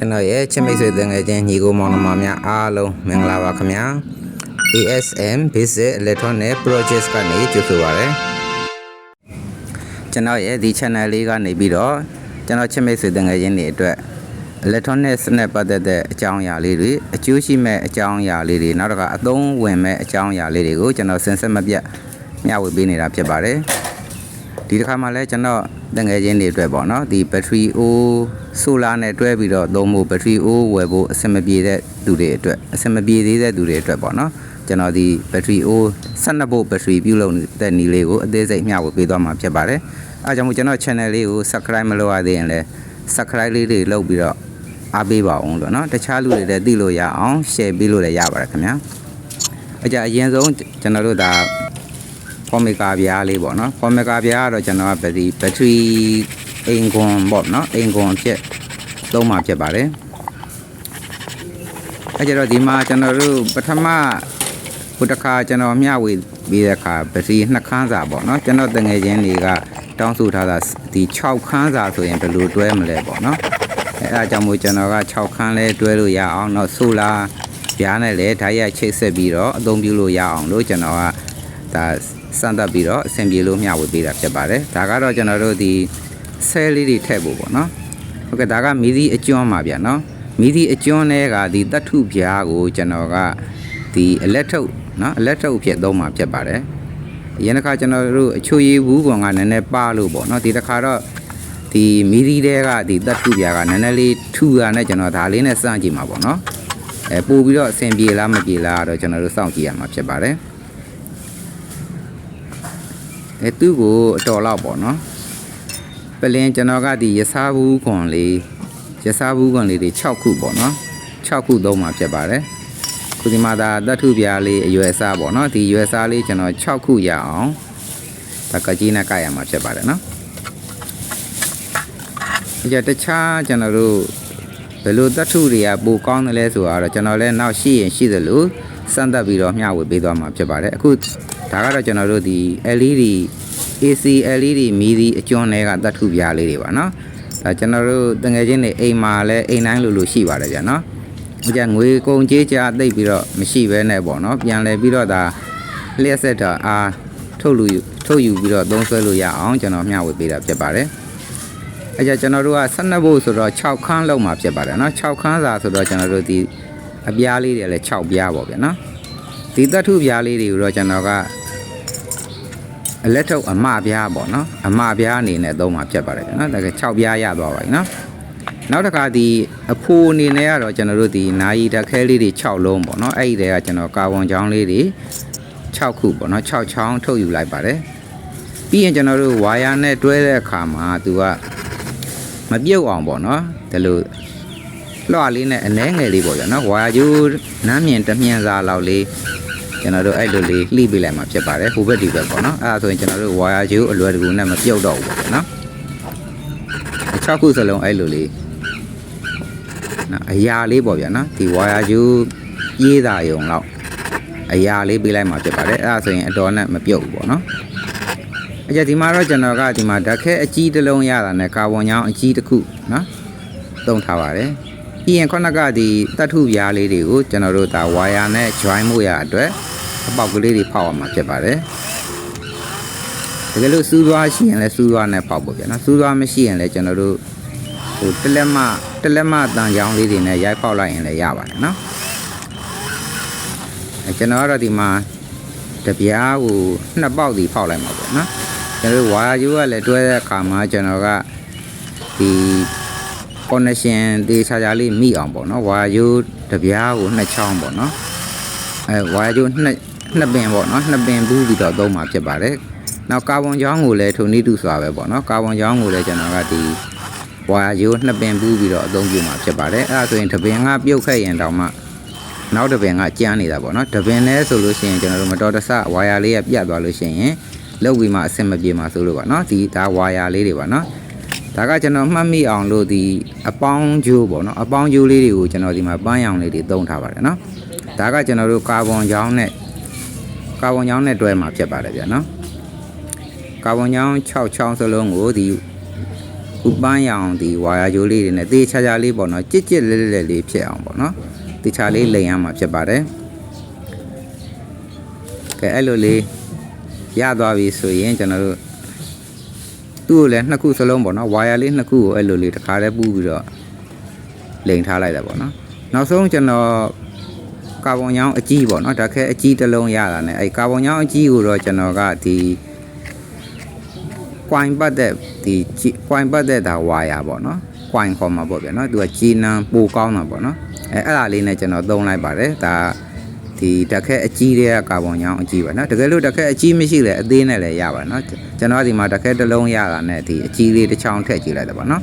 ကျွန်တော်ရဲ့ချစ်မိတ်ဆွေတငယ်ချင်းညီကိုမောင်နှမများအားလုံးမင်္ဂလာပါခင်ဗျာ ASM Basic Electronic Projects ကနေကြိုဆိုပါရစေကျွန်တော်ရဲ့ဒီ channel လေးကနေပြီးတော့ကျွန်တော်ချစ်မိတ်ဆွေတငယ်ချင်းတွေအတွက် electronics နဲ့ပတ်သက်တဲ့အကြောင်းအရာလေးတွေအကျိုးရှိမဲ့အကြောင်းအရာလေးတွေနောက်တစ်ခါအသုံးဝင်မဲ့အကြောင်းအရာလေးတွေကိုကျွန်တော်စင်ဆက်မပြတ်မျှဝေပေးနေတာဖြစ်ပါတယ်ဒီတစ်ခါမှလည်းကျွန်တော် တငယ်ချင်းတွေအတွက်ပေါ့နော်ဒီဘက်ထရီအိုးဆိုလာနဲ့တွဲပြီးတော့သုံးဖို့ဘက်ထရီအိုးဝယ်ဖို့အဆင်မပြေတဲ့သူတွေအတွက်အဆင်မပြေသေးတဲ့သူတွေအတွက်ပေါ့နော်ကျွန်တော်ဒီဘက်ထရီအိုး12ဗို့ဘက်ထရီပြုလုပ်တဲ့နည်းလေးကိုအသေးစိတ်မျှဝေပေးသွားမှာဖြစ်ပါတယ်အဲဒါကြောင့်မို့ကျွန်တော် channel လေးကို subscribe မလုပ်ရသေးရင်လည်း subscribe လေးတွေလုပ်ပြီးတော့အားပေးပါအောင်လို့နော်တခြားလူတွေလည်းသိလို့ရအောင် share ပေးလို့လည်းရပါတယ်ခင်ဗျာအကြအရင်ဆုံးကျွန်တော်တို့ဒါ ဖော်မီကာပြားလေးပေါ့နော်ဖော်မီကာပြားကတော့ကျွန်တော်ကဘက်ထရီဘက်ထရီအိမ်ကွန်ပေါ့နော်အိမ်ကွန်ဖြစ်သုံးမှာဖြစ်ပါတယ်အဲကြတော့ဒီမှာကျွန်တော်တို့ပထမဘုတစ်ခါကျွန်တော်မျှဝေပြီးတဲ့အခါဘက်ထရီနှစ်ခန်းစာပေါ့နော်ကျွန်တော်တငယ်ချင်းတွေကတောင်းဆိုထားတာဒီ6ခန်းစာဆိုရင်ဘယ်လိုတွဲမလဲပေါ့နော်အဲအဲကြောင့်မို့ကျွန်တော်က6ခန်းလဲတွဲလို့ရအောင်တော့ဆိုလာပြားနဲ့လည်းဓာတ်ရိုက်ချိတ်ဆက်ပြီးတော့အသုံးပြုလို့ရအောင်လို့ကျွန်တော်ကဒါ စမ်းသပ်ပြီးတော့အဆင်ပြေလို့မျှဝေပေးတာဖြစ်ပါတယ်ဒါကတော့ကျွန်တော်တို့ဒီဆဲလေးတွေထည့်ဖို့ပေါ့နော်ဟုတ်ကဲ့ဒါကမီဒီအကျွန်းပါဗျာနော်မီဒီအကျွန်းတွေကဒီတတ်ထုပြားကိုကျွန်တော်ကဒီအလက်ထုတ်နော်အလက်ထုတ်ဖြစ်သုံးမှာဖြစ်ပါတယ်အရင်တစ်ခါကျွန်တော်တို့အချိုရည်ဘူးကောင်ကနည်းနည်းပါလို့ပေါ့နော်ဒီတစ်ခါတော့ဒီမီဒီတွေကဒီတတ်ထုပြားကနည်းနည်းလေးထူတာနဲ့ကျွန်တော်ဒါလေးနဲ့စမ်းကြည့်မှာပေါ့နော်အဲပို့ပြီးတော့အဆင်ပြေလားမပြေလားတော့ကျွန်တော်တို့စောင့်ကြည့်ရမှာဖြစ်ပါတယ် အဲသူ့ကိုအတော်လောက်ပေါ့နော်ပလင်ကျွန်တော်ကဒီရစားဘူးခွန်လေးရစားဘူးခွန်လေးတွေ6ခုပေါ့နော်6ခုသုံးမှာဖြစ်ပါတယ်ခုဒီမှာဒါတတ်ထုပြားလေးအရွယ်စားပေါ့နော်ဒီရွယ်စားလေးကျွန်တော်6ခုရအောင်ဒါကကြီးနဲ့ကရမှာဖြစ်ပါတယ်နော်အကြတခြားကျွန်တော်တို့ဘယ်လိုတတ်ထုတွေကပိုကောင်းတယ်လဲဆိုတာတော့ကျွန်တော်လည်းနောက်ရှိရင်ရှိသလိုစမ်းသပ်ပြီးတော့မျှဝေပေးသွားမှာဖြစ်ပါတယ်အခု ဒါကတော့ကျွန်တော်တို့ဒီ LED AC LED မီဒီအကျွန်းတွေကတတ်ထုပြားလေးတွေပါနော်ဒါကျွန်တော်တို့တငယ်ချင်းတွေအိမ်မှာလည်းအိမ်တိုင်းလိုလိုရှိပါတယ်ဗျာနော်အကြငွေကုန်ကြေးကြသိပ်ပြီးတော့မရှိဘဲနဲ့ပေါ့နော်ပြန်လဲပြီးတော့ဒါလျှက်ဆက်တာအားထုတ်လူထုတ်ယူပြီးတော့သုံးဆွဲလို့ရအောင်ကျွန်တော်မျှဝေပေးတာဖြစ်ပါတယ်အကြကျွန်တော်တို့က12ဘုတ်ဆိုတော့6ခန်းလောက်မှာဖြစ်ပါတယ်နော်6ခန်းစာဆိုတော့ကျွန်တော်တို့ဒီအပြားလေးတွေလည်း6ပြားပေါ့ဗျာနော် ဒီတတ်ထုပြားလေးတွေကိုတော့ကျွန်တော်ကအလက်ထုတ်အမပြားပေါ့နော်အမပြားအနေနဲ့သုံးမှာဖြစ်ပါတယ်နော်ဒါက6ပြားရသွားပါပြီနော်နောက်တစ်ခါဒီအဖိုးအနေနဲ့ကတော့ကျွန်တော်တို့ဒီနာယီတက်ခဲလေးတွေ6လုံးပေါ့နော်အဲ့ဒီတည်းကကျွန်တော်ကာဗွန်ချောင်းလေးတွေ6ခုပေါ့နော်6ချောင်းထုတ်ယူလိုက်ပါတယ်ပြီးရင်ကျွန်တော်တို့ဝါယာနဲ့တွဲတဲ့အခါမှာသူကမပြုတ်အောင်ပေါ့နော်ဒီလိုလွှလေးနဲ့အနှဲငယ်လေးပေါ့ဗျာနော်ဝါယာကျိုးနမ်းမြင်တစ်မြင်စာလောက်လေး ကျွန်တော်တို့အဲ့လိုလေးလှိပေးလိုက်မှာဖြစ်ပါတယ်ဟိုဘက်ဒီဘက်ပေါ့နော်အဲ့ဒါဆိုရင်ကျွန်တော်တို့ဝါယာကျိုးအလွယ်တကူနဲ့မပြုတ်တော့ဘူးပေါ့နော်6ခုစလုံးအဲ့လိုလေးနော်အရာလေးပေါ့ဗျာနော်ဒီဝါယာကျိုးပြေးတာယုံလောက်အရာလေးပေးလိုက်မှာဖြစ်ပါတယ်အဲ့ဒါဆိုရင်အတော်နဲ့မပြုတ်ဘူးပေါ့နော်အကြဒီမှာတော့ကျွန်တော်ကဒီမှာဓာတ်ခဲအကြီးတစ်လုံးရတာနဲ့ကာဗွန်ညောင်းအကြီးတစ်ခုနော်သုံးထားပါတယ်ပြီးရင်ခုနကဒီတတ်ထုပြားလေးတွေကိုကျွန်တော်တို့ဒါဝါယာနဲ့ join မှုရအတွက် အပေါက်ကလေးတွေဖောက်အောင်မှာဖြစ်ပါတယ်တကယ်လို့စူးသွားရှိရင်လည်းစူးသွားနဲ့ဖောက်ဖို့ဗျာနော်စူးသွားမရှိရင်လည်းကျွန်တော်တို့ဟိုတလက်မတလက်မတန်ချောင်းလေးတွေနဲ့ရိုက်ဖောက်လိုက်ရင်လည်းရပါတယ်နော်အဲကျွန်တော်ကတော့ဒီမှာတပြားကိုနှစ်ပေါက်စီဖောက်လိုက်မှာပေါ့နော်ကျွန်တော်တို့ဝါယူကလည်းတွဲတဲ့အခါမှာကျွန်တော်ကဒီ connection တေးချာချာလေးမိအောင်ပေါ့နော်ဝါယူတပြားကိုနှစ်ချောင်းပေါ့နော်အဲဝါယာကျိုးနှစ် နှစ်ပင်ပေါ့နော်နှစ်ပင်ဘူးပြီးတော့သုံးမှာဖြစ်ပါတယ်နောက်ကာဗွန်ကြောင်းကိုလည်းထုံနေတူစွာပဲပေါ့နော်ကာဗွန်ကြောင်းကိုလည်းကျွန်တော်ကဒီဝါယာကျိုးနှစ်ပင်ဘူးပြီးတော့အသုံးပြုမှာဖြစ်ပါတယ်အဲဒါဆိုရင်တပင်ကပြုတ်ခဲ့ရင်တောင်မှနောက်တပင်ကကြမ်းနေတာပေါ့နော်တပင်နဲ့ဆိုလို့ရှိရင်ကျွန်တော်တို့မတော်တဆဝါယာလေးကပြတ်သွားလို့ရှိရင်လောက်ပြီးမှအဆင်မပြေမှာဆိုလို့ပါနော်ဒီဒါဝါယာလေးတွေပါနော်ဒါကကျွန်တော်မှတ်မိအောင်လို့ဒီအပေါင်းကျိုးပေါ့နော်အပေါင်းကျိုးလေးတွေကိုကျွန်တော်ဒီမှာပန်းရောင်လေးတွေသုံးထားပါတယ်နော်ဒါကကျွန်တော်တို့ကာဗွန်ချောင်းနဲ့ ကာဗွန်ချောင်းနဲ့တွဲမှာဖြစ်ပါတယ်ဗျာနော်ကာဗွန်ချောင်း6ချောင်းစလုံးကိုဒီခုပန်းရအောင်ဒီဝါယာကြိုးလေးတွေနဲ့တေချာချာလေးပေါ့နော်ကြစ်ကြစ်လေးလေးလေးဖြစ်အောင်ပေါ့နော်တေချာလေးလိမ်ရမှာဖြစ်ပါတယ်ကဲအဲ့လိုလေးရသွားပြီဆိုရင်ကျွန်တော်တို့သူ့ကိုလည်းနှစ်ခုစလုံးပေါ့နော်ဝါယာလေးနှစ်ခုကိုအဲ့လိုလေးတစ်ခါတည်းပူးပြီးတော့လိမ်ထားလိုက်တာပေါ့နော်နောက်ဆုံးကျွန်တော် ကာဗွန်ညောင်းအကြီးပေါ့နော်ဒါခဲအကြီးတစ်လုံးရတာ ਨੇ အဲ့ကာဗွန်ညောင်းအကြီးကိုတော့ကျွန်တော်ကဒီကွိုင်ပတ်တဲ့ဒီကွိုင်ပတ်တဲ့ဒါဝါယာပေါ့နော်ကွိုင်ခေါ်မှာပေါ့ဗျာနော်သူကជីနံပိုကောင်းတာပေါ့နော်အဲအဲ့ဒါလေးနဲ့ကျွန်တော်သုံးလိုက်ပါတယ်ဒါဒီတက်ခက်အကြီးတွေကကာဗွန်ညောင်းအကြီးပါနော်တကယ်လို့တက်ခက်အကြီးမရှိလဲအသေးနဲ့လည်းရပါနော်ကျွန်တော်ဒီမှာတက်ခက်တစ်လုံးရတာနဲ့ဒီအကြီးလေးတစ်ချောင်းထည့်ကြည့်လိုက်တယ်ပေါ့နော်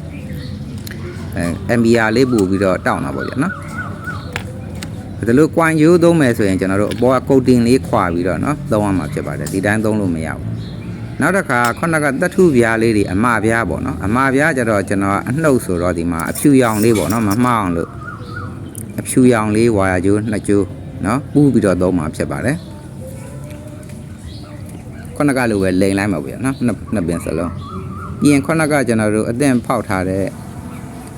အဲ MBR လေးပို့ပြီးတော့တောင်းတာပေါ့ဗျာနော် ဒါလို့ကွိုင်ရိုးသုံးမယ်ဆိုရင်ကျွန်တော်တို့အပေါ်ကကုတ်တင်လေးခွာပြီးတော့နော်သုံးရမှာဖြစ်ပါတယ်ဒီတိုင်းသုံးလို့မရဘူးနောက်တစ်ခါခုနကတထုပြားလေးတွေအမပြားပေါ့နော်အမပြားကြတော့ကျွန်တော်အနှုတ်ဆိုတော့ဒီမှာအဖြူရောင်လေးပေါ့နော်မမှားအောင်လို့အဖြူရောင်လေးဝါရကျိုးနှစ်ကျိုးနော်ပူးပြီးတော့သုံးမှာဖြစ်ပါတယ်ခုနကလိုပဲလိန်လိုက်မှာပေါ့နော်နှစ်နှစ်ပင်စလုံးပြီးရင်ခုနကကျွန်တော်တို့အသင့်ဖောက်ထားတဲ့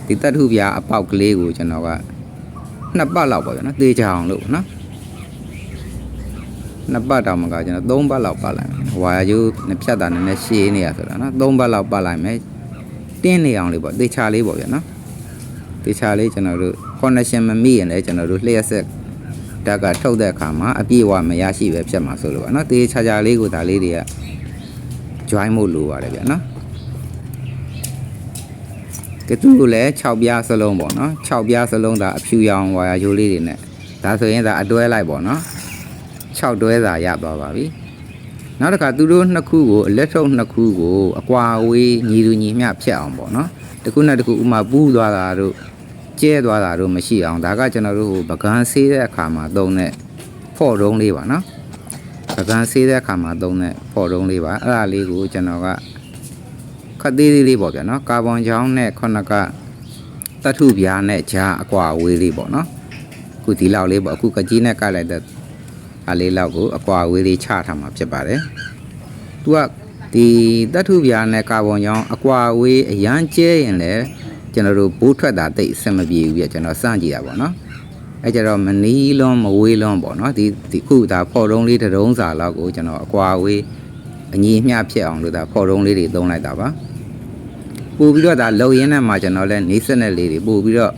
ဒီတထုပြားအပေါက်ကလေးကိုကျွန်တော်က နှစ်ပတ်လောက်ပေါ့ဗျာနော်သေချာအောင်လို့နော်နှစ်ပတ်တောင်မကကျွန်တော်၃ပတ်လောက်ပတ်လိုက်မယ်ဝါယာကျိုးနှစ်ဖြတ်တာနည်းနည်းရှည်နေရဆိုတာနော်၃ပတ်လောက်ပတ်လိုက်မယ်တင်းနေအောင်လေးပေါ့တေချာလေးပေါ့ဗျာနော်တေချာလေးကျွန်တော်တို့ connection မမိရင်လည်းကျွန်တော်တို့လျှက်ဆက်တက်ကထုတ်တဲ့အခါမှာအပြည့်အဝမရရှိပဲဖြစ်မှာဆိုလို့ပါနော်တေချာချာလေးကိုဒါလေးတွေက join မို့လိုပါတယ်ဗျာနော် ကတူကိုလည်း6ပြားစလုံးပေါ့နော်6ပြားစလုံးဒါအဖြူရောင်ဝါယာကျိုးလေးတွေနဲ့ဒါဆိုရင်ဒါအတွဲလိုက်ပေါ့နော်6တွဲစာရသွားပါပြီနောက်တစ်ခါသူတို့နှစ်ခုကိုအလက်ထုတ်နှစ်ခုကိုအကွာအဝေးညီသူညီမျှဖြစ်အောင်ပေါ့နော်တစ်ခုနဲ့တစ်ခုဥမာပူးသွားတာတို့ကျဲသွားတာတို့မရှိအောင်ဒါကကျွန်တော်တို့ပကံဆေးတဲ့အခါမှာသုံးတဲ့ဖော့တုံးလေးပါနော်ပကံဆေးတဲ့အခါမှာသုံးတဲ့ဖော့တုံးလေးပါအဲ့ဒါလေးကိုကျွန်တော်ကခက် သေးသေးလေးပေါ့ဗျာနော်ကာဗွန်ချောင်းနဲ့ခုနကတထုပြားနဲ့ဂျာအကွာအဝေးလေးပေါ့နော်အခုဒီလောက်လေးပေါ့အခုကကြီးနဲ့ကလိုက်တဲ့အလေးလောက်ကိုအကွာအဝေးလေးချထားမှာဖြစ်ပါတယ်။သူကဒီတတ်ထုပြားနဲ့ကာဗွန်ကြောင့်အကွာအဝေးအရန်ကျဲရင်လည်းကျွန်တော်တို့ဘိုးထွက်တာတိတ်အဆင်မပြေဘူးပြကျွန်တော်စမ်းကြည့်တာပေါ့နော်။အဲကြတော့မနီးလွန်းမဝေးလွန်းပေါ့နော်ဒီဒီခုဒါဖော်တုံးလေးတစ်တုံးစာလောက်ကိုကျွန်တော်အကွာအဝေးအညီအမျှဖြစ်အောင်လို့ဒါဖော်တုံးလေးတွေသုံးလိုက်တာပါ။ ပို့ပြီးတော့ဒါလုံရင်းနဲ့မှကျွန်တော်လည်းနီးစက်နဲ့လေးတွေပို့ပြီးတော့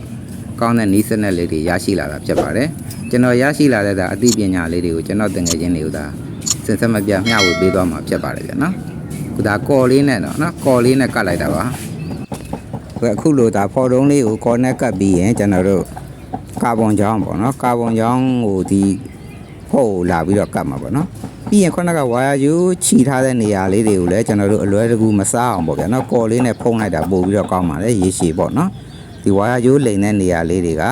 ကောင်းတဲ့နီးစက်နဲ့လေးတွေရရှိလာတာဖြစ်ပါတယ်။ကျွန်တော်ရရှိလာတဲ့ဒါအသိပညာလေးတွေကိုကျွန်တော်တင်ငယ်ချင်းတွေကိုဒါစင်ဆက်မပြမျှဝေပေးသွားမှာဖြစ်ပါတယ်ဗျာနော်ခုဒါကော်လေးနဲ့တော့နော်ကော်လေးနဲ့ကတ်လိုက်တာပါခုအခုလိုဒါဖော်တုံးလေးကိုကော်နဲ့ကတ်ပြီးရင်ကျွန်တော်တို့ကာဗွန်ချောင်းပေါ့နော်ကာဗွန်ချောင်းကိုဒီဖို့ကိုလာပြီးတော့ကတ်မှာပေါ့နော် ပြီးရင်ခုနကဝါယာယူခြီထားတဲ့နေရာလေးတွေကိုလည်းကျွန်တော်တို့အလွယ်တကူမစားအောင်ပေါ့ဗျာနော်ကော်လေးနဲ့ဖုံးလိုက်တာပို့ပြီးတော့ကောင်းပါလေရေရှည်ပေါ့နော်ဒီဝါယာယူလိန်တဲ့နေရာလေးတွေက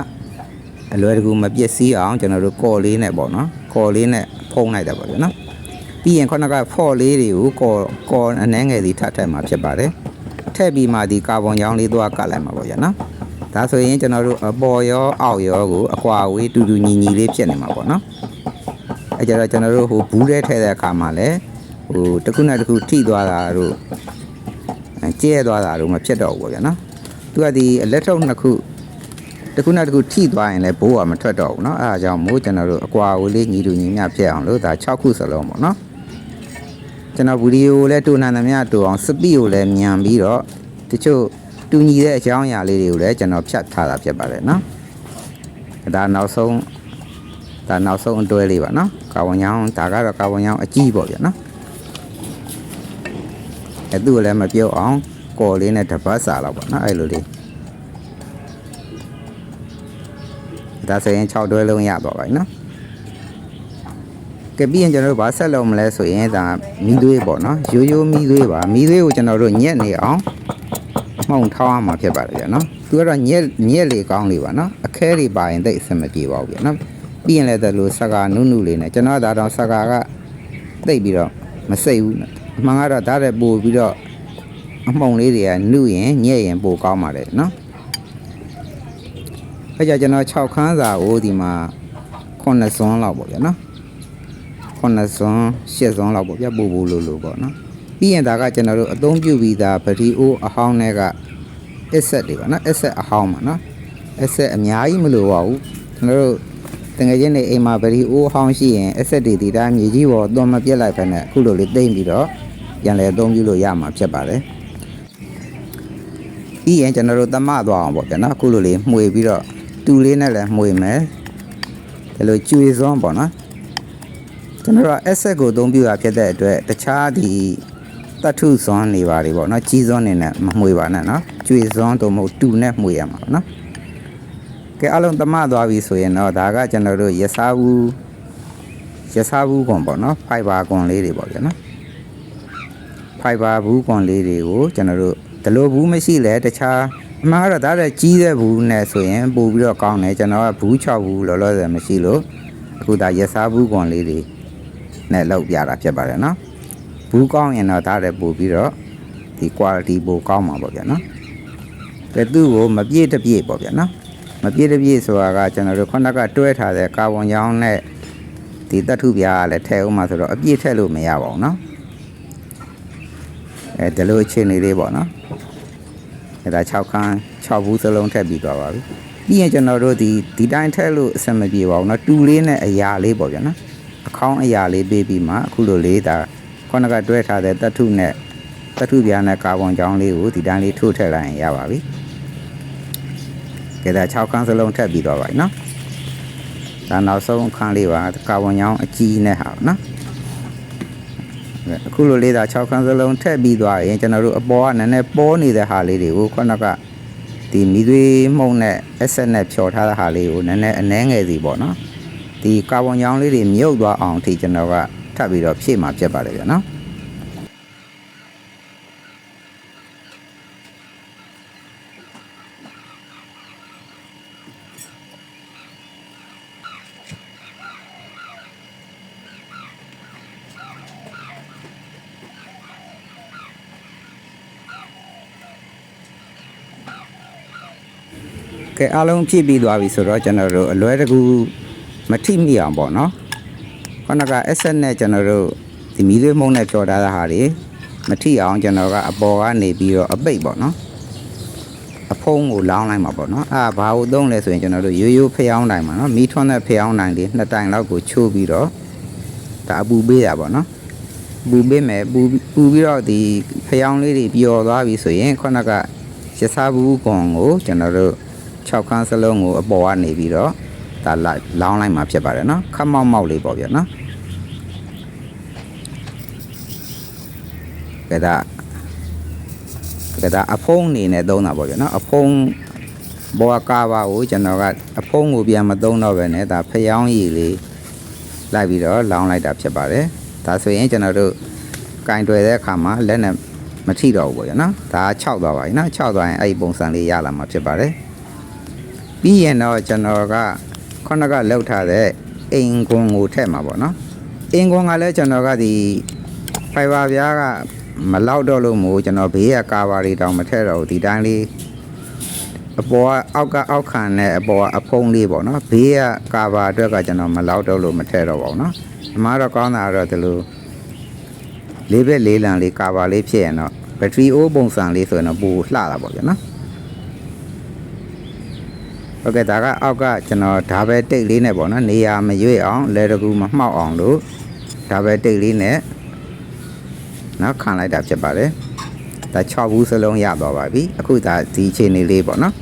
အလွယ်တကူမပြည့်စည်အောင်ကျွန်တော်တို့ကော်လေးနဲ့ပေါ့နော်ကော်လေးနဲ့ဖုံးလိုက်တာပေါ့ဗျာနော်ပြီးရင်ခုနကဖော့လေးတွေကိုကော်ကော်အနှဲငယ်စီထပ်ထည့်မှာဖြစ်ပါတယ်ထည့်ပြီးမှဒီကာဗွန်ရောင်းလေးသွားကတ်လိုက်မှာပေါ့ဗျာနော်ဒါဆိုရင်ကျွန်တော်တို့အပေါ်ရောအောက်ရောကိုအကွာဝေးတူတူညီညီလေးဖြစ်နေမှာပေါ့နော် အဲကြတော့ကျွန်တော်တို့ဟိုဘူးထဲထည့်တဲ့အခါမှာလည်းဟိုတစ်ခုနဲ့တစ်ခုထိသွားတာတို့အဲကျဲသွားတာတို့မဖြစ်တော့ဘူးပေါ့ဗျာနော်သူကဒီအလက်ထုတ်နှစ်ခု တစ်ခုနဲ့တစ်ခုထိသွားရင်လည်းဘိုးကမထွက်တော့ဘူးเนาะအဲဒါကြောင့်မို့ကျွန်တော်တို့အကွာဝေးလေးညီတူညီမျှဖြစ်အောင်လို့ဒါ6ခုစလုံးပေါ့เนาะကျွန်တော်ဗီဒီယိုလည်းတူနိုင်သမျှတူအောင်စပီကိုလည်းမြန်ပြီးတော့တချို့တူညီတဲ့အကြောင်းအရာလေးတွေကိုလည်းကျွန်တော်ဖြတ်ထားတာဖြစ်ပါတယ်เนาะဒါနောက်ဆုံးဒါနောက်ဆုံးအတွဲလေးပါเนาะ ကာဗွန်ရောင်ဒါကတော့ကာဗွန်ရောင်အကြီးပေါ့ဗျာနော်အဲ့သူ့ကိုလည်းမပြုတ်အောင်ကော်လေးနဲ့တပတ်စာလောက်ပေါ့နော်အဲ့လိုလေးဒါဆိုရင်6တွဲလုံးရပါပါနော်ကပြီးရင်ကျွန်တော်တို့ဗာဆက်လုံးမလဲဆိုရင်ဒါမီးသွေးပေါ့နော်ရိုးရိုးမီးသွေးပါမီးသွေးကိုကျွန်တော်တို့ညက်နေအောင်မှုန်ထောင်းအောင်မှာဖြစ်ပါတယ်ဗျာနော်သူကတော့ညက်ညက်လေကောင်းလေပါနော်အခဲတွေပါရင်တိတ်အဆင်မပြေပါဘူးဗျာနော် ပြီးရင်လည်းဒါလိုစကာနုနုလေးနဲ့ကျွန်တော်ဒါတော့စကာကတိတ်ပြီးတော့မစိတ်ဘူးအမှန်ကတော့ဒါတဲ့ပို့ပြီးတော့အမှုန်လေးတွေကနုရင်ညက်ရင်ပိုကောင်းပါတယ်နော်အဲ့ကြကျွန်တော်6ခန်းစာကိုဒီမှာ9စွန်းလောက်ပေါ့ဗျာနော်9စွန်း10စွန်းလောက်ပေါ့ဗျာပို့ပို့လို့လို့ပေါ့နော်ပြီးရင်ဒါကကျွန်တော်တို့အသုံးပြုပြီးသားဗတီအိုးအဟောင်းတွေက asset တွေပါနော် asset အဟောင်းပါနော် asset အများကြီးမလိုပါဘူးကျွန်တော်တို့ တကယ်ချင်းနေအိမ်မှာဗရီအိုးအဟောင်းရှိရင် asset တွေဒီတိုင်းမြေကြီးပေါ်သွန်မပြက်လိုက်ဖ ೇನೆ အခုလိုလေးတိမ့်ပြီးတော့ပြန်လဲအသုံးပြုလို့ရမှာဖြစ်ပါတယ်ပြီးရင်ကျွန်တော်တို့သမသွားအောင်ပေါ့ဗျာနော်အခုလိုလေးမှွေပြီးတော့တူလေးနဲ့လည်းမှွေမယ်ဒီလိုကျွေစွန်းပေါ့နော်ကျွန်တော်တို့ asset ကိုအသုံးပြုတာဖြစ်တဲ့အတွက်တခြားဒီတတ်ထုစွန်းနေပါလေပေါ့နော်ကြီးစွန်းနေနဲ့မမှွေပါနဲ့နော်ကျွေစွန်းတို့မဟုတ်တူနဲ့မှွေရမှာပေါ့နော် ကဲအလုံးသမသွားပြီဆိုရင်တော့ဒါကကျွန်တော်တို့ရစားဘူးရစားဘူးကွန်ပေါ့နော်ဖိုင်ဘာကွန်လေးတွေပေါ့ဗျာနော်ဖိုင်ဘာဘူးကွန်လေးတွေကိုကျွန်တော်တို့ဒီလိုဘူးမရှိလဲတခြားအမှားတော့ဒါလည်းကြီးတဲ့ဘူးနဲ့ဆိုရင်ပို့ပြီးတော့ကောင်းတယ်ကျွန်တော်ကဘူး6ဘူးလောလောဆယ်မရှိလို့အခုဒါရစားဘူးကွန်လေးတွေနဲ့လောက်ပြတာဖြစ်ပါတယ်နော်ဘူးကောင်းရင်တော့ဒါလည်းပို့ပြီးတော့ဒီ quality ပိုကောင်းမှာပေါ့ဗျာနော်။ဒါသူ့ကိုမပြည့်တပြည့်ပေါ့ဗျာနော်။မ ပြည့်တပြည့်ဆိုတာကကျွန်တော်တို့ခုနကတွဲထားတဲ့ကာဗွန်ကြောင်းနဲ့ဒီတတ်ထုပြားကလည်းထည့်အောင်မှာဆိုတော့အပြည့်ထည့်လို့မရပါဘူးနော်။အဲဒီလိုအခြေအနေလေးပေါ့နော်။အဲဒါ6ခန်း6ဘူးစလုံးထည့်ပြီးသွားပါပြီ။ပြီးရင်ကျွန်တော်တို့ဒီဒီတိုင်းထည့်လို့အဆင်မပြေပါဘူးနော်။တူလေးနဲ့အရာလေးပေါ့ဗျာနော်။အခေါင်းအရာလေးပေးပြီးမှအခုလိုလေးဒါခုနကတွဲထားတဲ့တတ်ထုနဲ့တတ်ထုပြားနဲ့ကာဗွန်ကြောင်းလေးကိုဒီတိုင်းလေးထိုးထည့်လိုက်ရင်ရပါပြီ။ ကဲဒါ6ခန်းစလုံးထည့်ပြီးတော့ပါပြီနော်။ဒါနောက်ဆုံးခန်းလေးပါကာဗွန်ကြောင်းအကြီးနဲ့ဟာနော်။အခုလိုလေးဒါ6ခန်းစလုံးထည့်ပြီးသွားရင်ကျွန်တော်တို့အပေါ်ကနည်းနည်းပေါ်နေတဲ့ဟာလေးတွေကိုခုနကဒီမိသွေးမှုန့်နဲ့အဆက်နဲ့ဖြော်ထားတဲ့ဟာလေးကိုနည်းနည်းအနှဲငယ်စီပေါ့နော်။ဒီကာဗွန်ကြောင်းလေးတွေမြုပ်သွားအောင်အထိကျွန်တော်ကထပ်ပြီးတော့ဖြည့်မှာဖြစ်ပါတယ်ဗျာနော် ကဲအားလုံးဖြည့်ပြီးသွားပြီဆိုတော့ကျွန်တော်တို့အလွဲတကူမထိမိအောင်ပေါ့နော်ခုနက asset နဲ့ကျွန်တော်တို့ဒီမီးသွေးမုံနဲ့ကြော်ထားတဲ့ဟာတွေမထိအောင်ကျွန်တော်ကအပေါ်ကနေပြီးတော့အပိတ်ပေါ့နော်အဖုံးကိုလောင်းလိုက်မှာပေါ့နော်အာဘာလို့သုံးလဲဆိုရင်ကျွန်တော်တို့ရိုးရိုးဖျောင်းတိုင်းမှာနော်မီးထွန်းတဲ့ဖျောင်းတိုင်းတွေနှစ်တိုင်လောက်ကိုချိုးပြီးတော့ဒါအပူပေးရပါတော့ပူပေးမယ်ပူပူပြီးတော့ဒီဖျောင်းလေးတွေပျော်သွားပြီဆိုရင်ခုနကရစားဘူးကွန်ကိုကျွန်တော်တို့ 6ခန်းစလုံးကိုအပေါ်ကနေပြီးတော့ဒါလိုက်လောင်းလိုက်မှာဖြစ်ပါတယ်နော်ခက်မောက်မောက်လေးပေါ့ဗျာနော်ကဒါကဒါအဖုံးအနေနဲ့သုံးတာပေါ့ဗျာနော်အဖုံးဘောကာပါကိုကျွန်တော်ကအဖုံးကိုပြန်မသုံးတော့ပဲနဲ့ဒါဖျောင်းရည်လေးလိုက်ပြီးတော့လောင်းလိုက်တာဖြစ်ပါတယ်ဒါဆိုရင်ကျွန်တော်တို့ကင်တွယ်တဲ့အခါမှာလက်နဲ့မထိတော့ဘူးပေါ့ဗျာနော်ဒါ6သွားပါပြီနော်6သွားရင်အဲ့ဒီပုံစံလေးရလာမှာဖြစ်ပါတယ် ပြီးရင်တော့ကျွန်တော်ကခုနကလောက်ထားတဲ့အိမ်ကွန်ကိုထည့်မှာပေါ့နော်အိမ်ကွန်ကလည်းကျွန်တော်ကဒီဖိုင်ဘာပြားကမလောက်တော့လို့မို့ကျွန်တော်ဘေးကကာဘာတွေတောင်မထည့်တော့ဘူးဒီတိုင်းလေးအပေါ်ကအောက်ကအောက်ခံနဲ့အပေါ်ကအဖုံးလေးပေါ့နော်ဘေးကကာဘာအတွက်ကကျွန်တော်မလောက်တော့လို့မထည့်တော့ပါဘူးနော်အမှားတော့ကောင်းတာကတော့ဒီလိုလေးဘက်လေးလံလေးကာဘာလေးဖြစ်ရင်တော့ဘက်ထရီအိုးပုံစံလေးဆိုရင်တော့ပိုလှတာပေါ့ဗျာနော် ဟုတ်ကဲ့ဒါကအောက်ကကျွန်တော်ဒါပဲတိတ်လေးနဲ့ပေါ့နော်နေရာမရွေ့အောင်လဲတကူမမှောက်အောင်လို့ဒါပဲတိတ်လေးနဲ့နော်ခံလိုက်တာဖြစ်ပါတယ်ဒါ6ဘူးစလုံးရသွားပါပြီအခုဒါဒီအခြေအနေလေးပေါ့နော်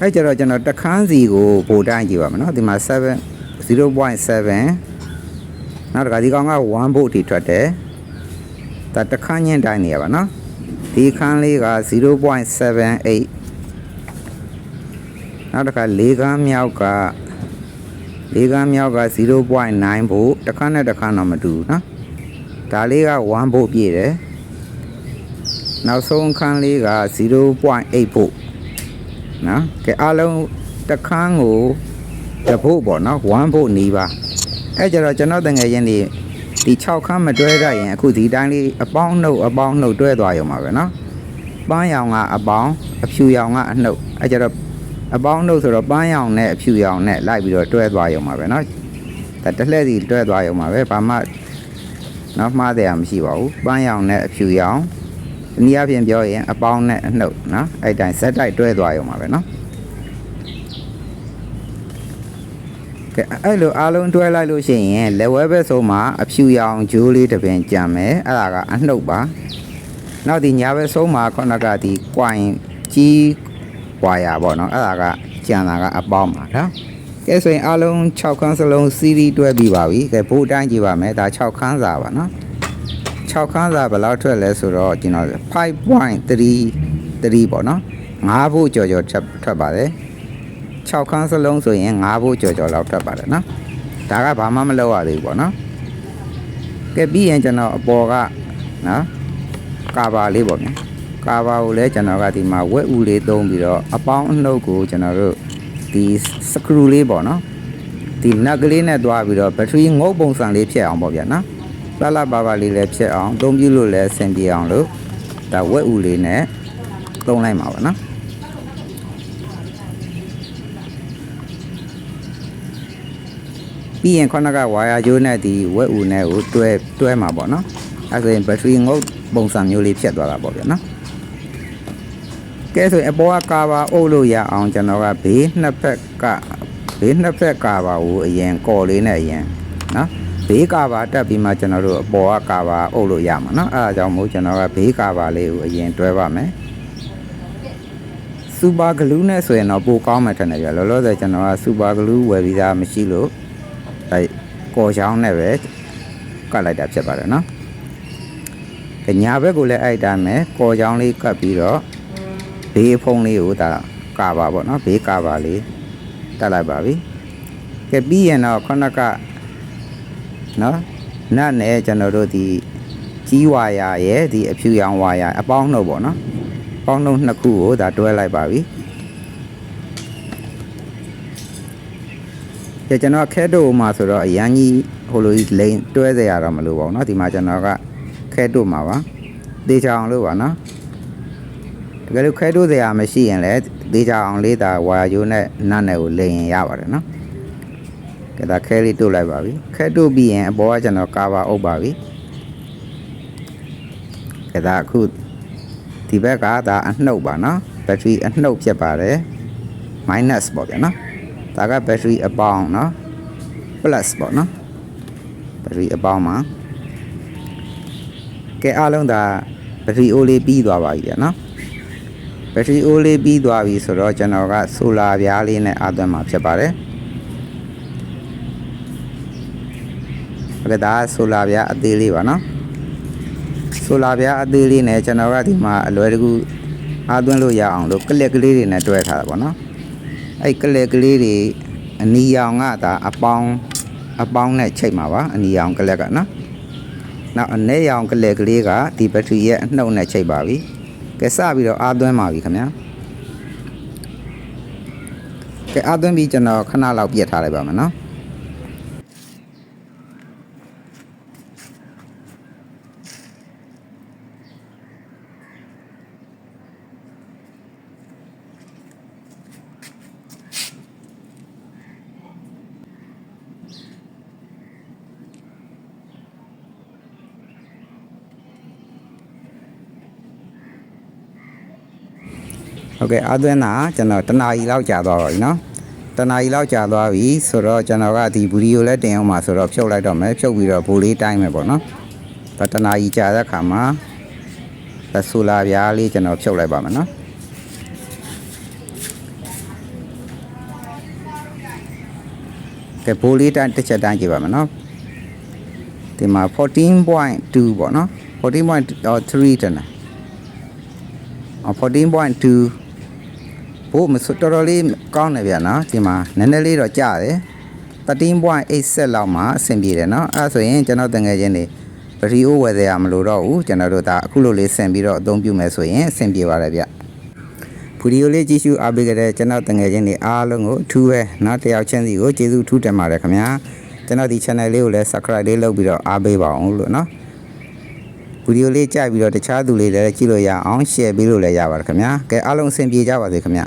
အဲကြတော့ကျွန်တော်တခန်းစီကိုပို့တိုင်းကြည့်ပါမယ်နော်ဒီမှာ7 0.7နောက်တစ်ခါဒီကောင်က1 volt ထိထွက်တယ်ဒါတခန်းချင်းတိုင်းနေရပါနော် ဒီခန်းလေးက0.78နောက်တစ်ခါ၄ခန်းမြောက်ကလေးကမ်းမြောက်က0.9ဗို့တစ်ခါနဲ့တစ်ခါတော့မတူဘူးနော်ဒါလေးက1ဗို့ပြည့်တယ်နောက်ဆုံးခန်းလေးက0.8ဗို့နော်ကဲအားလုံးတစ်ခန်းကိုတစ်ဗို့ပေါ့နော်1ဗို့နီးပါအဲကြတော့ကျွန်တော်တငယ်ချင်းဒီ ဒီ6ခန်းမတွဲရရင်အခုဒီတိုင်းလေးအပေါင်းနှုတ်အပေါင်းနှုတ်တွဲသွားရုံပါပဲနော်ပန်းရောင်ကအပေါင်းအဖြူရောင်ကအနှုတ်အဲကြတော့ အပေါင်းတို့ဆိုတော့ပန်းရောင်နဲ့အဖြူရောင်နဲ့လိုက်ပြီးတော့တွဲသွားရုံပါပဲเนาะဒါတစ်လှည့်စီတွဲသွားရုံပါပဲဘာမှနောက်မှားတယ်မရှိပါဘူးပန်းရောင်နဲ့အဖြူရောင် နည်းအားဖြင့်ပြောရင်အပေါင်းနဲ့အနှုတ်နော်အဲ့တိုင်းဇက်တိုက်တွဲသွားရုံပါပဲနော် အဲ့လိုအားလုံးတွဲလိုက်လို့ရှိရင်လက်ဝဲဘက်ဆုံးမှာအဖြူရောင်ဂျိုးလေးတစ်ပင်ကြံမယ်အဲ့ဒါကအနှုတ်ပါနောက်ဒီညာဘက်ဆုံးမှာခုနကဒီကွိုင်ကြီးဝါယာပေါ့နော်အဲ့ဒါကကြံတာကအပေါင်းပါနော်ကဲဆိုရင်အားလုံး6ခန်းစလုံးစီးရီးတွဲပြီးပါပြီကဲဘိုးတိုင်းကြည့်ပါမယ်ဒါ6ခန်းစာပါနော်6ခန်းစာဘယ်လောက်ထွက်လဲဆိုတော့ကျွန်တော်5.33ပေါ့နော်9ဖို့ကြော်ကြော်ထွက်ထွက်ပါတယ် 6ခန်းစလုံးဆိုရင်9ဖို့ကြော်ကြော်လောက်ထွက်ပါတယ်နော်ဒါကဘာမှမလုပ်ရသေးဘူးပေါ့နော်ကဲပြီးရင်ကျွန်တော်အပေါ်ကနော်ကာဘာလေးပေါ့ဗျာကာဘာကိုလည်းကျွန်တော်ကဒီမှာဝက်ဥလေးသုံးပြီးတော့အပေါင်းအနှုတ်ကိုကျွန်တော်တို့ဒီစကရူလေးပေါ့နော်ဒီနက်ကလေးနဲ့တွားပြီးတော့ဘက်ထရီငုတ်ပုံစံလေးဖြစ်အောင်ပေါ့ဗျာနော်လှလှပါပါလေးလည်းဖြစ်အောင်အသုံးပြုလို့လည်းအဆင်ပြေအောင်လို့ဒါဝက်ဥလေးနဲ့သုံးလိုက်မှာပါနော် ပြီးရင်ခုနကဝါယာကျိုးနဲ့ဒီဝက်ဦးနဲ့ကိုတွဲတွဲမှာပေါ့နော်အဲဆိုရင်ဘက်ထရီငုတ်ပုံစံမျိုးလေးဖြစ်သွားတာပေါ့ဗျာနော်ကဲဆိုရင်အပေါ်ကကာဘာအုပ်လို့ရအောင်ကျွန်တော်ကဘေးနှစ်ဖက်ကဘေးနှစ်ဖက်ကာဘာကိုအရင်ကော်လေးနဲ့အရင်နော်ဘေးကာဘာတက်ပြီးမှကျွန်တော်တို့အပေါ်ကကာဘာအုပ်လို့ရမှာနော်အဲဒါကြောင့်မို့ကျွန်တော်ကဘေးကာဘာလေးကိုအရင်တွဲပါမယ်စူပါဂလူးနဲ့ဆိုရင်တော့ပိုကောင်းမှထင်တယ်ပြလောလောဆယ်ကျွန်တော်ကစူပါဂလူးဝယ်ပြီးသားမရှိလို့ အဲကော်ချောင်းနဲ့ပဲကတ်လိုက်တာဖြစ်ပါတယ်နော်ညာဘက်ကိုလည်းအဲ့တိုင်းပဲကော်ချောင်းလေးကတ်ပြီးတော့ဘေးဖုံးလေးကိုဒါကာပါပေါ့နော်ဘေးကာပါလေးတက်လိုက်ပါပြီကဲပြီးရင်တော့ခုနကနော်နတ်နဲ့ကျွန်တော်တို့ဒီကြီးဝါယာရဲ့ဒီအဖြူရောင်ဝါယာအပေါင်းတို့ပေါ့နော်ပေါင်းတို့နှစ်ခုကိုဒါတွဲလိုက်ပါပြီ ကြကျွန်တော်ခဲတို့မှာဆိုတော့အရန်ကြီးဟိုလိုကြီးလိန်တွဲเสียရတော့မလို့ပါဘူးเนาะဒီမှာကျွန်တော်ကခဲတို့မှာပါတေချအောင်လို့ပါเนาะတကယ်လို့ခဲတို့เสียရမရှိရင်လည်းတေချအောင်လေးဒါဝါယာယိုးနဲ့နတ်နဲ့ကိုလိန်ရင်ရပါတယ်เนาะ ကဲဒါခဲလေးတို့လိုက်ပါပြီခဲတို့ပြီးရင်အပေါ်ကကျွန်တော်ကာဘာအုပ်ပါပြီကဲဒါအခုဒီဘက်ကဒါအနှုတ်ပါနော်ဘက်ထရီအနှုတ်ဖြစ်ပါတယ် minus ပေါ့ဗျာနော်ဒါက ဘက်ထရီအပေါင်းနော် plus ပေါ့နော်ဘက်ထရီအပေါင်းမှာကဲအားလုံးဒါဘက်ထရီအိုးလေးပြီးသွားပါပြီဗျာနော်ဘက်ထရီအိုးလေးပြီးသွားပြီဆိုတော့ကျွန်တော်ကဆိုလာပြားလေးနဲ့အားသွင်းမှာဖြစ်ပါတယ်ဟုတ်ကဲ့ဒါဆိုလာပြားအသေးလေးပါနော်ဆိုလာပြားအသေးလေးနဲ့ကျွန်တော်ကဒီမှာအလွယ်တကူအားသွင်းလို့ရအောင်လို့ကလက်ကလေးတွေနဲ့တွဲထားတာပေါ့နော် အဲ့ကလက်ကလေးတွေအနီရောင်ကဒါအပေါင်းအပေါင်းနဲ့ချိတ်မှာပါအနီရောင်ကလက်ကနော်နောက်အနဲ့ရောင်ကလက်ကလေးကဒီဘက်ထရီရဲ့အနှုတ်နဲ့ချိတ်ပါပြီကဲစပြီးတော့အားသွင်းပါပြီခင်ဗျာကဲအားသွင်းပြီးကျွန်တော်ခဏလောက်ပြတ်ထားလိုက်ပါမယ်နော် ဟုတ်ကဲ့အသွင်းတာကျွန်တော်တနာရီလောက်ကြာသွားပါပြီနော်တနာရီလောက်ကြာသွားပြီဆိုတော့ကျွန်တော်ကဒီဗီဒီယိုလည်းတင်အောင်ပါဆိုတော့ဖြုတ်လိုက်တော့မယ်ဖြုတ်ပြီးတော့ဗိုလ်လေးတိုင်းမယ်ပေါ့နော်ဒါတနာရီကြာတဲ့ခါမှာဒါဆိုလာပြားလေးကျွန်တော်ဖြုတ်လိုက်ပါမယ်နော်ကဲဘိုးလေးတိုင်းတစ်ချက်တိုင်းကြည့်ပါမယ်နော်ဒီမှာ14.2ပေါ့နော်14.3တန်းအော်14.2 ဘို့မစတော်တော်လေးကောင်းတယ်ဗျာနော်ဒီမှာနည်းနည်းလေးတော့ကျတယ်13.8ဆက်လောက်မှအဆင်ပြေတယ်နော်အဲဒါဆိုရင်ကျွန်တော်တငယ်ချင်းတွေဗရီအိုဝယ်ရမလို့တော့ဘူးကျွန်တော်တို့ဒါအခုလိုလေးဆင်ပြီးတော့အသုံးပြုမယ်ဆိုရင်အဆင်ပြေပါတယ်ဗျဗီဒီယိုလေးကြည့်ရှုအားပေးကြတဲ့ကျွန်တော်တငယ်ချင်းတွေအားလုံးကိုအထူးပဲနော်တယောက်ချင်းစီကိုကျေးဇူးထူးတင်ပါတယ်ခင်ဗျာကျွန်တော်ဒီ channel လေးကိုလည်း subscribe လေးလုပ်ပြီးတော့အားပေးပါအောင်လို့နော် ဗီဒီယိုလေးကြိုက်ပြီးတော့တခြားသူလေးလည်းကြည့်လို့ရအောင် share ပေးလို့လည်းရပါတယ်ခင်ဗျာကဲအားလုံးအဆင်ပြေကြပါစေခင်ဗျာ